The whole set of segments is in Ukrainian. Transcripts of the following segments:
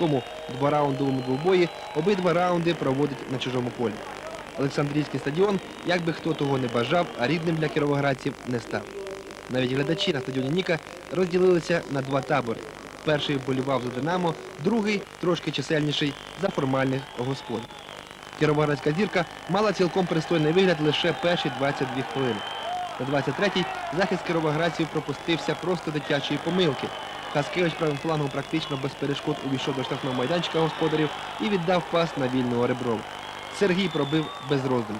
жорсткому двораундовому двобої обидва раунди проводить на чужому полі. Олександрійський стадіон, як би хто того не бажав, а рідним для кіровоградців не став. Навіть глядачі на стадіоні Ніка розділилися на два табори. Перший вболівав за Динамо, другий, трошки чисельніший, за формальних господ. Кіровоградська зірка мала цілком пристойний вигляд лише перші 22 хвилини. На 23-й захист кіровоградців пропустився просто дитячої помилки. Хаскевич правим флангом практично без перешкод увійшов до штрафного майданчика господарів і віддав пас на вільного Реброва. Сергій пробив без роздуму.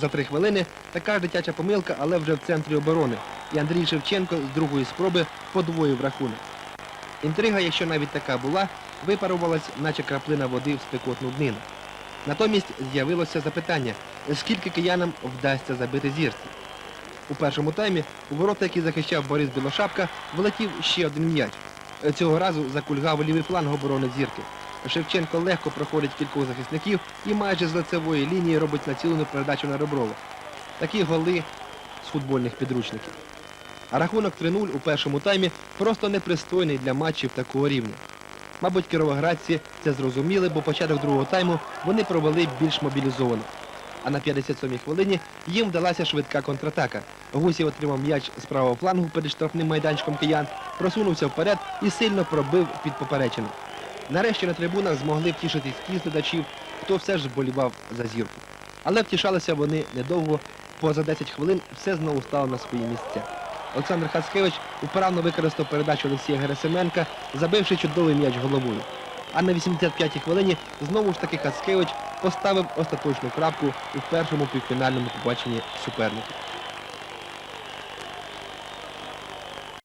За три хвилини така ж дитяча помилка, але вже в центрі оборони. І Андрій Шевченко з другої спроби подвоїв рахунок. Інтрига, якщо навіть така була, випарувалась, наче краплина води в спекотну днину. Натомість з'явилося запитання, скільки киянам вдасться забити зірці. У першому таймі у ворота, які захищав Борис Білошапка, влетів ще один м'яч. Цього разу закульгав лівий фланг оборони зірки. Шевченко легко проходить кількох захисників і майже з лицевої лінії робить націлену передачу на Реброва. Такі голи з футбольних підручників. А рахунок 3-0 у першому таймі просто непристойний для матчів такого рівня. Мабуть, кіровоградці це зрозуміли, бо початок другого тайму вони провели більш мобілізовано. А на 57-й хвилині їм вдалася швидка контратака. Гусів отримав м'яч з правого флангу перед штрафним майданчиком киян, просунувся вперед і сильно пробив під поперечину. Нарешті на трибунах змогли втішитись ті глядачів, хто все ж болівав за зірку. Але втішалися вони недовго, поза 10 хвилин все знову стало на свої місця. Олександр Хацкевич управно використав передачу Олексія Герасименка, забивши чудовий м'яч головою. А на 85-й хвилині знову ж таки Хацкевич поставив остаточну крапку у першому півфінальному побаченні суперників.